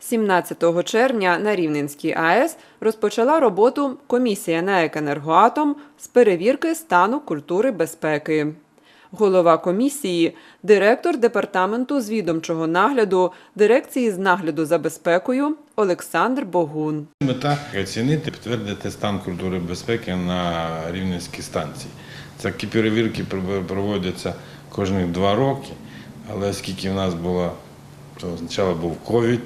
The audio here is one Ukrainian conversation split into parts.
17 червня на Рівненській АЕС розпочала роботу комісія на «Екенергоатом» з перевірки стану культури безпеки. Голова комісії, директор департаменту з відомчого нагляду дирекції з нагляду за безпекою Олександр Богун. Мета оцінити, підтвердити стан культури безпеки на рівненській станції. Такі перевірки проводяться кожні два роки, але оскільки в нас було, то спочатку був ковід,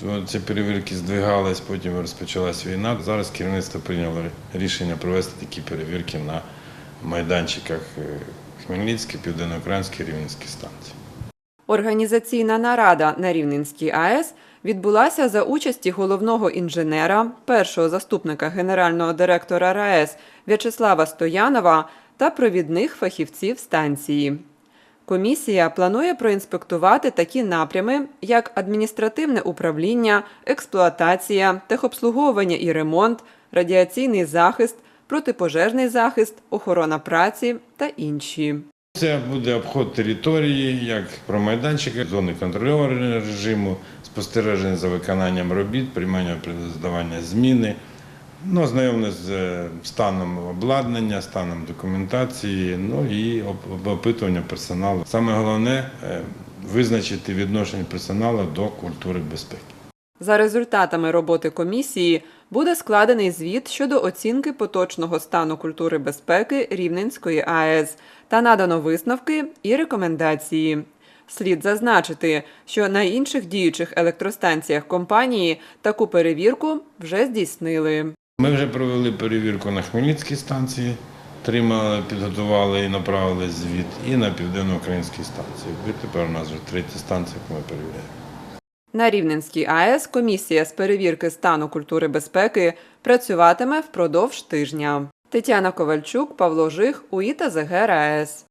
то ці перевірки здвигались, потім розпочалась війна. Зараз керівництво прийняло рішення провести такі перевірки на майданчиках е, Хмельницькій, Південноукраїнській, Рівненській станції. Організаційна нарада на Рівненській АЕС відбулася за участі головного інженера, першого заступника генерального директора РаЕС В'ячеслава Стоянова та провідних фахівців станції. Комісія планує проінспектувати такі напрями, як адміністративне управління, експлуатація, техобслуговування і ремонт, радіаційний захист, протипожежний захист, охорона праці та інші. Це буде обход території, як про майданчики, зони контрольованого режиму, спостереження за виконанням робіт, приймання здавання зміни, ну, ознайомлення з е, станом обладнання, станом документації, ну і опитування персоналу. Саме головне е, визначити відношення персоналу до культури безпеки. За результатами роботи комісії буде складений звіт щодо оцінки поточного стану культури безпеки Рівненської АЕС та надано висновки і рекомендації. Слід зазначити, що на інших діючих електростанціях компанії таку перевірку вже здійснили. Ми вже провели перевірку на Хмельницькій станції, тримали, підготували і направили звіт, і на південноукраїнській станції. Тепер у нас вже третя станція, яку ми перевіряємо. На Рівненській АЕС комісія з перевірки стану культури безпеки працюватиме впродовж тижня. Тетяна Ковальчук, Павло Жих, УІТА ЗГ РаЕС.